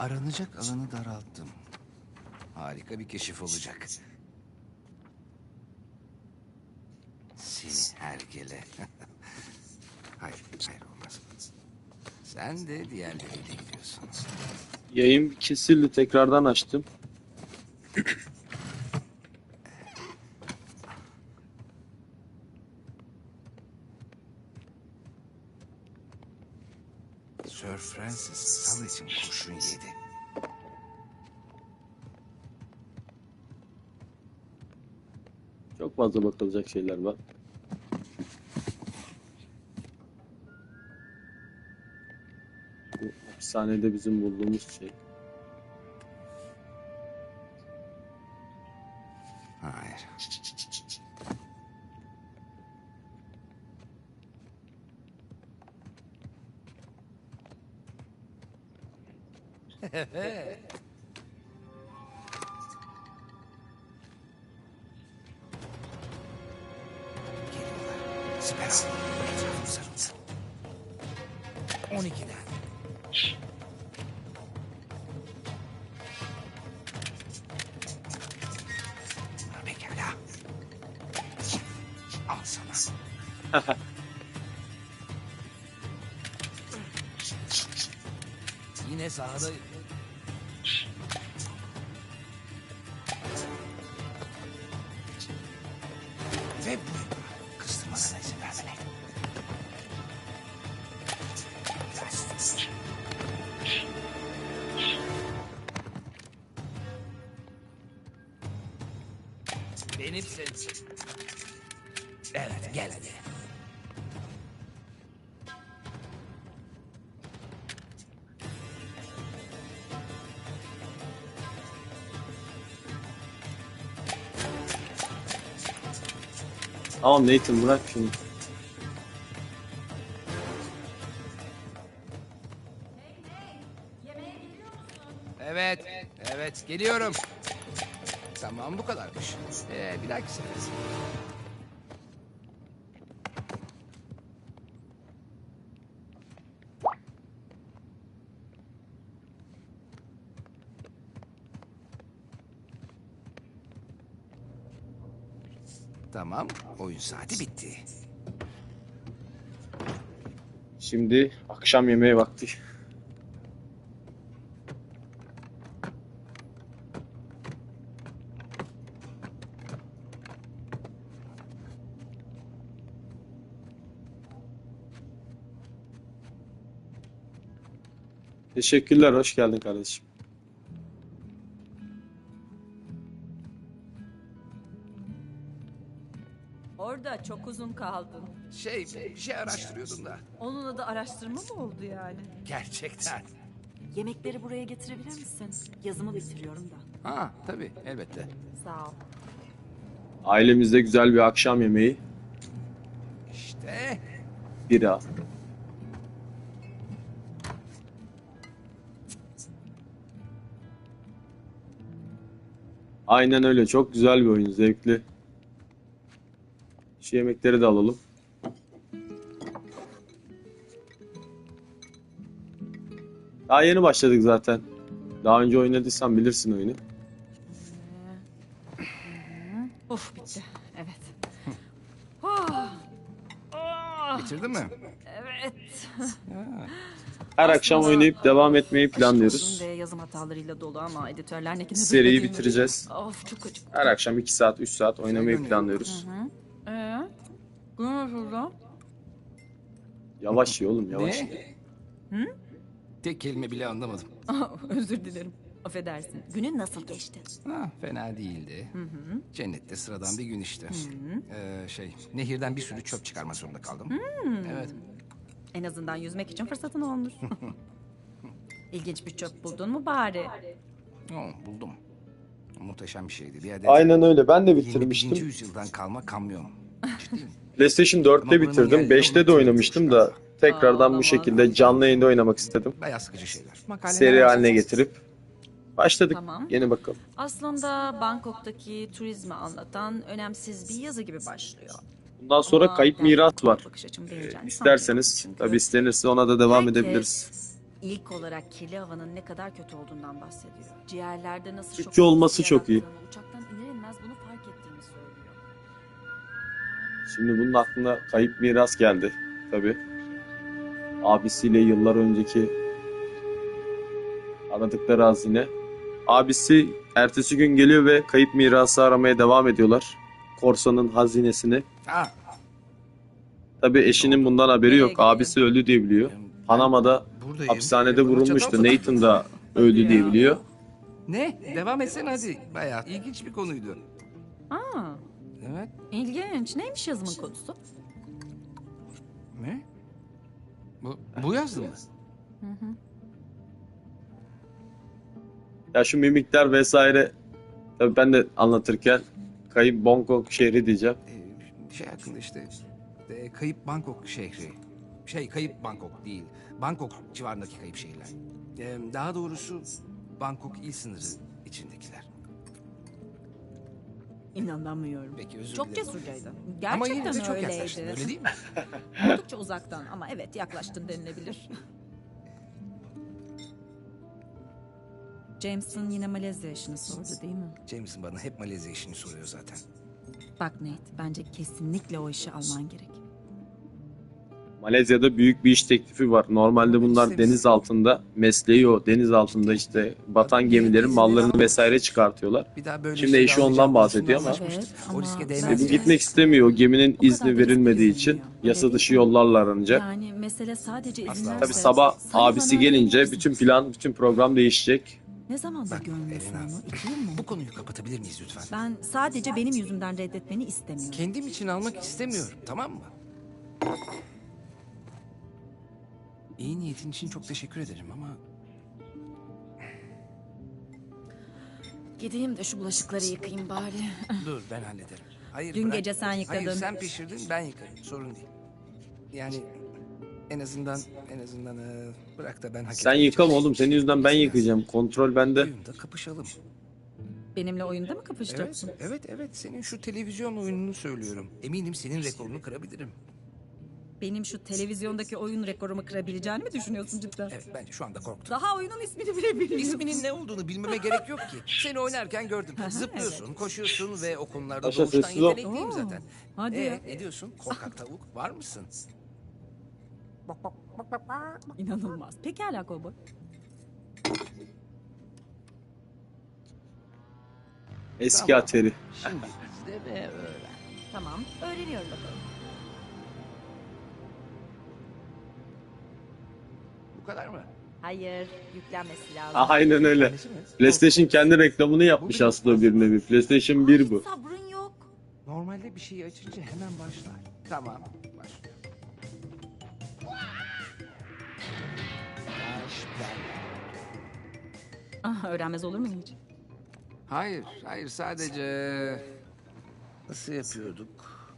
Aranacak alanı daralttım. Harika bir keşif olacak. Seni hergele. hayır, hayır olmaz. Sen de diğerleriyle gidiyorsun. Yayın kesildi tekrardan açtım. Francis sal için kurşun yedi. Çok fazla bakılacak şeyler var. Bu hapishanede bizim bulduğumuz şey. Siper al. Etrafını sarılsın. 12'den. Yine sahada... Tamam Nathan bırak şimdi. Evet, evet geliyorum. Tamam bu kadarmış. Ee, bir dahaki sefer. Tamam, oyun saati bitti. Şimdi akşam yemeği vakti. Teşekkürler, hoş geldin kardeşim. Kaldın. Şey, bir şey araştırıyordum da. Onunla da araştırma mı oldu yani? Gerçekten. Yemekleri buraya getirebilir misin? Yazımı bitiriyorum da. Ha, tabii, elbette. Sağ ol. Ailemizde güzel bir akşam yemeği, İşte bira. Aynen öyle. Çok güzel bir oyun. Zevkli. Şu yemekleri de alalım. Daha yeni başladık zaten. Daha önce oynadıysan bilirsin oyunu. Of bitti. Evet. Ah! bitirdin mi? evet. Her akşam oynayıp devam etmeyi planlıyoruz. Ve yazım hatalarıyla dolu ama editörler ne Seriyi bitireceğiz. Of çok acık. Her akşam 2 saat, 3 saat oynamayı planlıyoruz. Ee? Bu nasıl Yavaş ye oğlum, yavaş. Ne? Tek kelime bile anlamadım. Özür dilerim. Affedersin. Günün nasıl geçti? Ha, fena değildi. Cennette sıradan bir gün işte. Ee, şey, nehirden bir sürü çöp çıkarma zorunda kaldım. Evet. En azından yüzmek için fırsatın olmuş. İlginç bir çöp buldun mu bari? Oh, buldum. Muhteşem bir şeydi. Bir adet Aynen öyle. Ben de 21. bitirmiştim. yüzyıldan kalma kamyon. PlayStation Ama 4'te buranın bitirdim. yerleri 5'te de oynamıştım da tekrardan bu şekilde canlı yayında oynamak istedim. Bayağı sıkıcı şeyler. Seri haline getirip başladık. Tamam. Yeni bakalım. Aslında Bangkok'taki turizmi anlatan önemsiz bir yazı gibi başlıyor. Bundan sonra Ama kayıp ben miras var. bakış açımı Ee, beğeneceğini isterseniz sanmıyorum. tabi istenirse ona da devam Herkes edebiliriz. ilk olarak kirli havanın ne kadar kötü olduğundan bahsediyor. Ciğerlerde nasıl şok olması çok iyi. yarattığını, Uçaktan Şimdi bunun aklına kayıp miras geldi. Tabi. Abisiyle yıllar önceki aradıkları hazine. Abisi ertesi gün geliyor ve kayıp mirası aramaya devam ediyorlar. Korsanın hazinesini. Ha, Tabi eşinin bundan haberi yok. Abisi öldü diye biliyor. Panama'da hapishanede vurulmuştu. Nathan da öldü diye biliyor. Ne? Devam etsene hadi. Bayağı ilginç bir konuydu. Aa, Evet. ilginç. Neymiş yazımın konusu? Ne? Bu, bu yazdı mı? Ya şu mimikler vesaire tabii ben de anlatırken kayıp Bangkok şehri diyeceğim. Ee, şey hakkında işte e, kayıp Bangkok şehri. Şey kayıp Bangkok değil. Bangkok civarındaki kayıp şehirler. Ee, daha doğrusu Bangkok il sınırı içindekiler. İnanamıyorum. Peki özür Çok dilerim. cesurcaydı. Ama yine Gerçekten de çok öyleydi. yaklaştın öyle değil mi? Oldukça uzaktan ama evet yaklaştın denilebilir. Jameson yine Malezya işini sordu değil mi? Jameson bana hep Malezya işini soruyor zaten. Bak Nate, bence kesinlikle o işi alman gerek. Malezya'da büyük bir iş teklifi var. Normalde bunlar deniz altında mesleği o. Deniz altında işte batan gemilerin mallarını vesaire çıkartıyorlar. Bir daha böyle Şimdi eşi ondan bahsediyor ama- E değmez. bu gitmek istemiyor. O geminin izni verilmediği için yasa dışı yollarlar ancak. Yani mesele sadece izin Asla. verse... Tabi sabah abisi gelince bütün plan, bütün program değişecek. Ne zamandır görmüyorsun onu? İki yıl mı? Bu konuyu kapatabilir miyiz lütfen? Ben sadece benim yüzümden reddetmeni istemiyorum. Kendim için almak istemiyorum, tamam mı? İyi niyetin için çok teşekkür ederim ama Gideyim de şu bulaşıkları yıkayayım bari. dur ben hallederim. Hayır, Dün bırak. gece sen yıkadın. Hayır sen pişirdin ben yıkarım sorun değil. Yani en azından en azından e, bırak da ben hak Sen etmeye yıkama oğlum. Senin yüzünden ben yıkayacağım. Kontrol bende. Oyunda kapışalım. Benimle oyunda mı Evet, kapışacaksın? evet, evet. Senin şu televizyon oyununu söylüyorum. Eminim senin rekorunu kırabilirim. Benim şu televizyondaki oyun rekorumu kırabileceğini mi düşünüyorsun cidden? Evet, bence şu anda korktum. Daha oyunun ismini bile bilmiyorum. İsminin ne olduğunu bilmeme gerek yok ki. Seni oynarken gördüm. Zıplıyorsun, koşuyorsun ve o konularda Paşa, doğuştan sessiz ol. yetenekliyim Oo, zaten. hadi Ee, ya. ne diyorsun? Korkak tavuk var mısın? İnanılmaz. Pekala kovboy. Eski Tamam. ateri. Şimdi izle ve öğren. Tamam. Öğreniyorum bakalım. Kadar mı? Hayır. Yüklenmesi lazım. Aynen öyle. PlayStation kendi reklamını yapmış aslında bir nevi. PlayStation 1 bu. Sabrın yok. Normalde bir şeyi açınca hemen başlar. Tamam, başlıyor. Ah, öğrenmez olur muyum hiç? Hayır, hayır sadece... Nasıl yapıyorduk?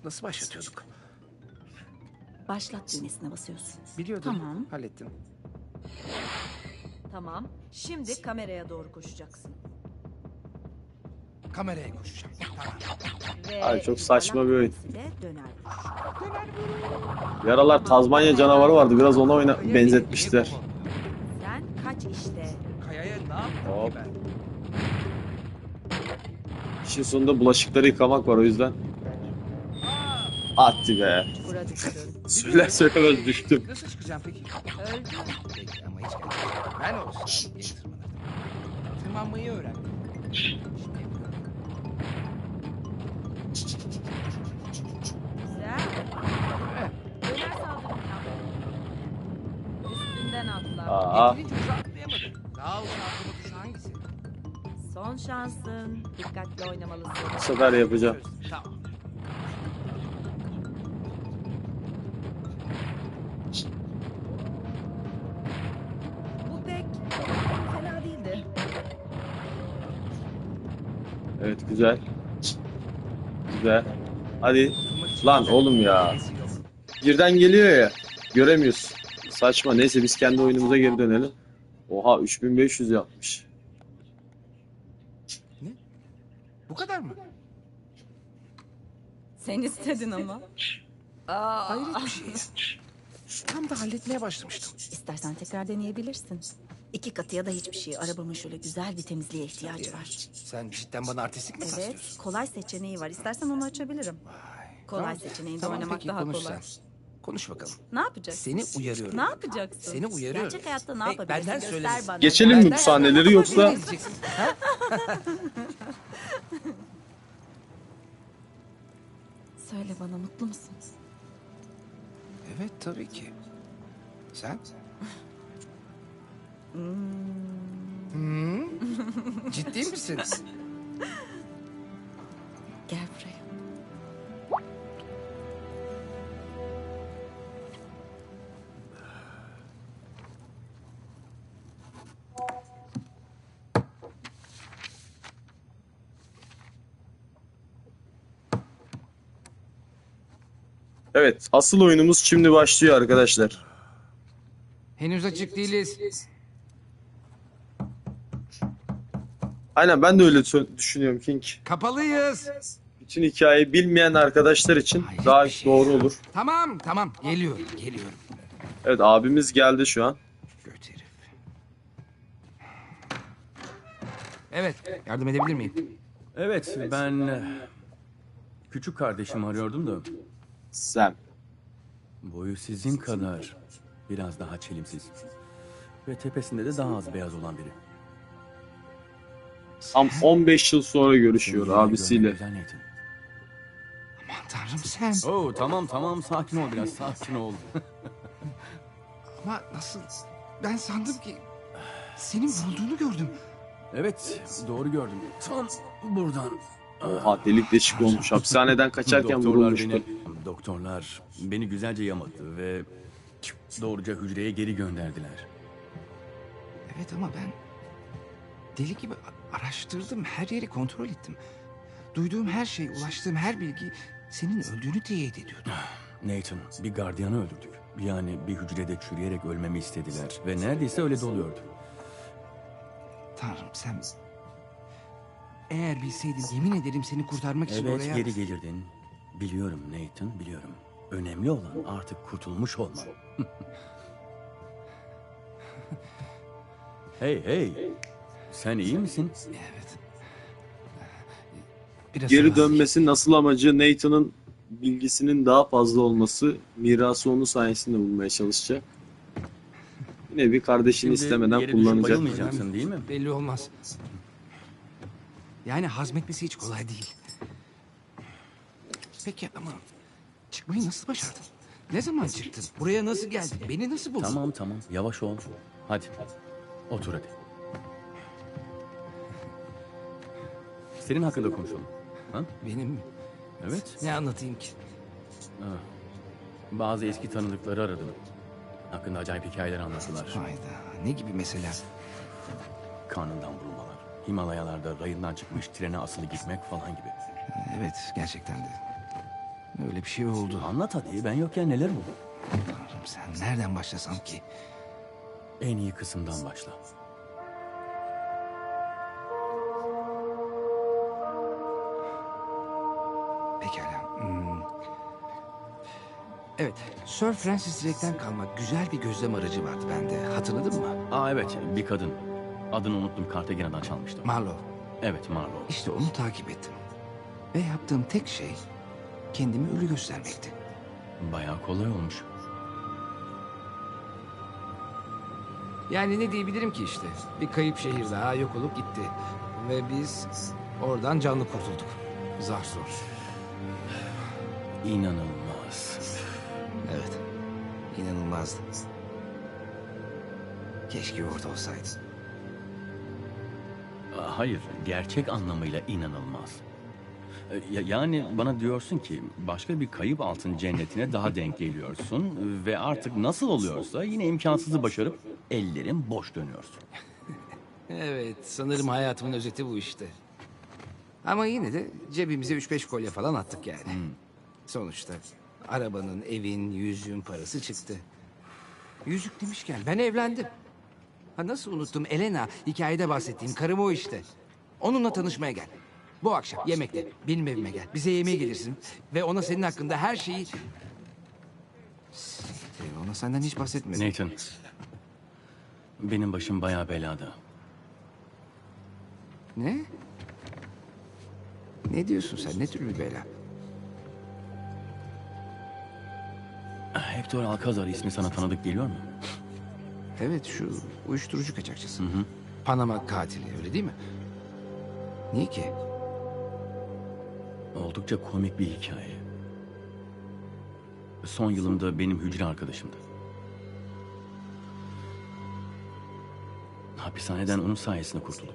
Nasıl başlatıyorduk? Başlat düğmesine basıyorsun. Biliyordum. Tamam. Hallettim. Tamam. Şimdi kameraya doğru koşacaksın. Kameraya koşacağım. Tamam. Ve Ay, çok saçma bir oyun. döner. Yaralar Tazmanya canavarı vardı. Biraz ona oyna benzetmişler. Sen kaç işte. Kayaya ne yaptım Hop. ki ben? İşin sonunda bulaşıkları yıkamak var o yüzden. Attı be. Söyler söylemez düştüm. Nasıl çıkacağım peki? Ama hiç. Ben olsun. Geri tırmanırım. Tırmanmayı öğren. Şimdi yapıyorum. Güzel. Döner saldırın yap. Üstünden atla. Aa, Yeterince uzağa atlayamadım. Daha uzağa atlama tuşu hangisi? Son şansın. Dikkatli oynamalısın. bu sefer yapacağım. Güzel. Güzel. Hadi. Lan oğlum ya. Birden geliyor ya. Göremiyorsun. Saçma. Neyse biz kendi oyunumuza geri dönelim. Oha 3500 yapmış. Bu kadar mı? Sen istedin ama. Aa, Hayret bir şey. Tam da halletmeye başlamıştım. İstersen tekrar deneyebilirsin. İki katı ya da hiçbir şey. Arabamın şöyle güzel bir temizliğe ihtiyacı var. Sen cidden bana artistlik mi Evet, taslıyorsun? kolay seçeneği var. İstersen onu açabilirim. Kolay Tamam. seçeneğinde Tamam, oynamak peki, daha konuş kolay. sen. Konuş bakalım. Ne yapacaksın? Seni uyarıyorum. Ne yapacaksın? Seni uyarıyorum. Gerçek hayatta ne Hey, yapabilirsin? benden Göster söylemesin. bana. Geçelim mi bu sahneleri yoksa Ne diyeceksin? Ha? Söyle bana mutlu musun? Evet tabii ki. Sen? Hmm. Ciddi misin? Gel buraya. evet asıl oyunumuz şimdi başlıyor arkadaşlar. Henüz açık değiliz. Aynen ben de öyle düşünüyorum King. Kapalıyız. Bütün hikayeyi bilmeyen arkadaşlar için Hayret daha şey doğru ya. olur. Tamam tamam geliyorum geliyorum. Evet abimiz geldi şu an. Göt herif. Evet yardım edebilir miyim? Evet, ben e, küçük kardeşimi arıyordum da Sam. boyu sizin kadar biraz daha çelimsiz ve tepesinde de daha az beyaz olan biri. Tam 15 yıl sonra görüşüyor abisiyle. Aman tanrım sen. Oo tamam tamam sakin ol biraz sakin ol. Ama nasıl? Ben sandım ki senin vurulduğunu gördüm. evet doğru gördüm. Tam buradan. Oha delik deşik olmuş. Hapishaneden kaçarken doktorlar vurulmuştu. beni, doktorlar beni güzelce yamadı ve doğruca hücreye geri gönderdiler. Evet ama ben deli gibi araştırdım. Her yeri kontrol ettim. Duyduğum her şey, ulaştığım her bilgi senin öldüğünü teyit ediyordu. Nathan, bir gardiyanı öldürdük. Yani bir hücrede çürüyerek ölmemi istediler ve neredeyse öyle de oluyordu. Tanrım sen... Eğer bilseydin yemin ederim seni kurtarmak için Evet oraya... geri gelirdin. Biliyorum Nathan biliyorum. Önemli olan artık kurtulmuş olman. hey hey. Sen iyi misin? Evet. Biraz Geri sonra- dönmesi nasıl amacı Nathan'ın bilgisinin daha fazla olması mirası onun sayesinde bulmaya çalışacak. Yine bir kardeşini istemeden yere düşüp kullanacak. bayılmayacaksın değil mi? Belli olmaz. Yani hazmetmesi hiç kolay değil. Peki ama çıkmayı nasıl başardın? Ne zaman çıktın? Buraya nasıl geldin? Beni nasıl buldun? Tamam tamam yavaş ol. Hadi otur hadi. Senin hakkında konuşalım. Ha? Benim mi? Evet. Ne anlatayım ki? Bazı eski tanıdıkları aradım. Hakkında acayip hikayeler anlattılar. Hayda. Ne gibi mesela? Karnından vurulmalar. Himalayalarda rayından çıkmış trene asılı gitmek falan gibi. Evet gerçekten de. Öyle bir şey oldu. Anlat hadi ben yokken neler oldu? Tanrım sen nereden başlasam ki? En iyi kısımdan başla. Evet, Sir Francis Drake'den kalma güzel bir gözlem aracı vardı bende. Hatırladın mı? Aa evet bir kadın. Adını unuttum Cartagena'dan çalmıştım. Marlowe. Evet Marlowe. İşte onu takip ettim. Ve yaptığım tek şey kendimi ölü göstermekti. Bayağı kolay olmuş. Yani ne diyebilirim ki işte? Bir kayıp şehir daha yok olup gitti. Ve biz oradan canlı kurtulduk. Zar zor. İnanılmaz. Evet. İnanılmazdı. Keşke orada olsaydı. Aa, Hayır, gerçek anlamıyla inanılmaz. Ya- Yani bana diyorsun ki başka bir kayıp altın cennetine daha denk geliyorsun ve artık nasıl oluyorsa yine imkansızı başarıp ellerin boş dönüyorsun. Evet, sanırım hayatımın özeti bu işte. Ama yine de cebimize 3-5 kolye falan attık yani. Sonuçta arabanın, evin, yüzüğün parası çıktı. Yüzük demişken ben evlendim. Ha nasıl unuttum Elena, hikayede bahsettiğim karım o işte. Onunla tanışmaya gel. Bu akşam yemekte benim evime gel. Bize yemeğe gelirsin ve ona senin hakkında her şeyi... Siktir, Ona senden hiç bahsetmedin. Nathan. Benim başım bayağı belada. Ne? Ne diyorsun sen? Ne tür bir bela? Hector Alcazar ismi sana tanıdık geliyor mu? Evet şu uyuşturucu kaçakçısı. Panama katili öyle değil mi? Niye ki? Oldukça komik bir hikaye. Son yılımda benim hücre arkadaşımdı. Hapishaneden onun sayesinde kurtuldum.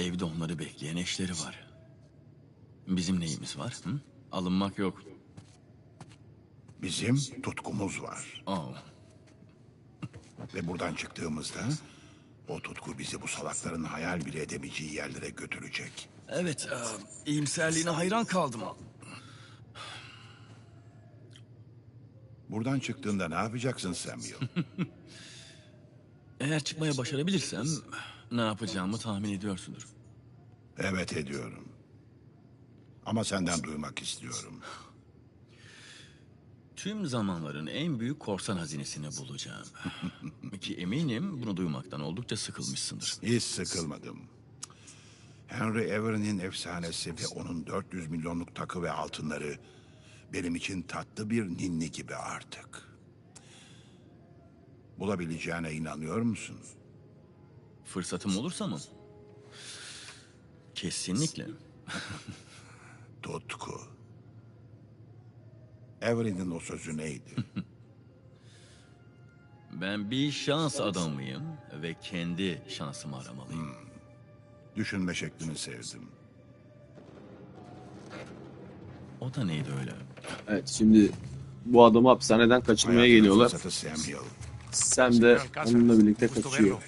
evde onları bekleyen eşleri var. Bizim neyimiz var? Hı? Alınmak yok. Bizim tutkumuz var. Oh. Ve buradan çıktığımızda o tutku bizi bu salakların hayal bile edemeyeceği yerlere götürecek. Evet, e, iyimserliğine hayran kaldım. Buradan çıktığında ne yapacaksın Samuel? Eğer çıkmaya başarabilirsem ne yapacağımı tahmin ediyorsundur. evet ediyorum. Ama senden duymak istiyorum. Tüm zamanların en büyük korsan hazinesini bulacağım. Ki eminim bunu duymaktan oldukça sıkılmışsındır. Hiç sıkılmadım. Henry Everin'in efsanesi ve onun 400 milyonluk takı ve altınları benim için tatlı bir ninni gibi artık. Bulabileceğine inanıyor musun? Fırsatım olursa mı? Kesinlikle. Tutku. Everin'in o sözü neydi? Ben bir şans adamıyım ve kendi şansımı aramalıyım. Düşünme şeklini sevdim. O da neydi öyle? Evet şimdi bu adamı hapishaneden kaçırmaya geliyorlar. Sam de onunla birlikte kaçıyor.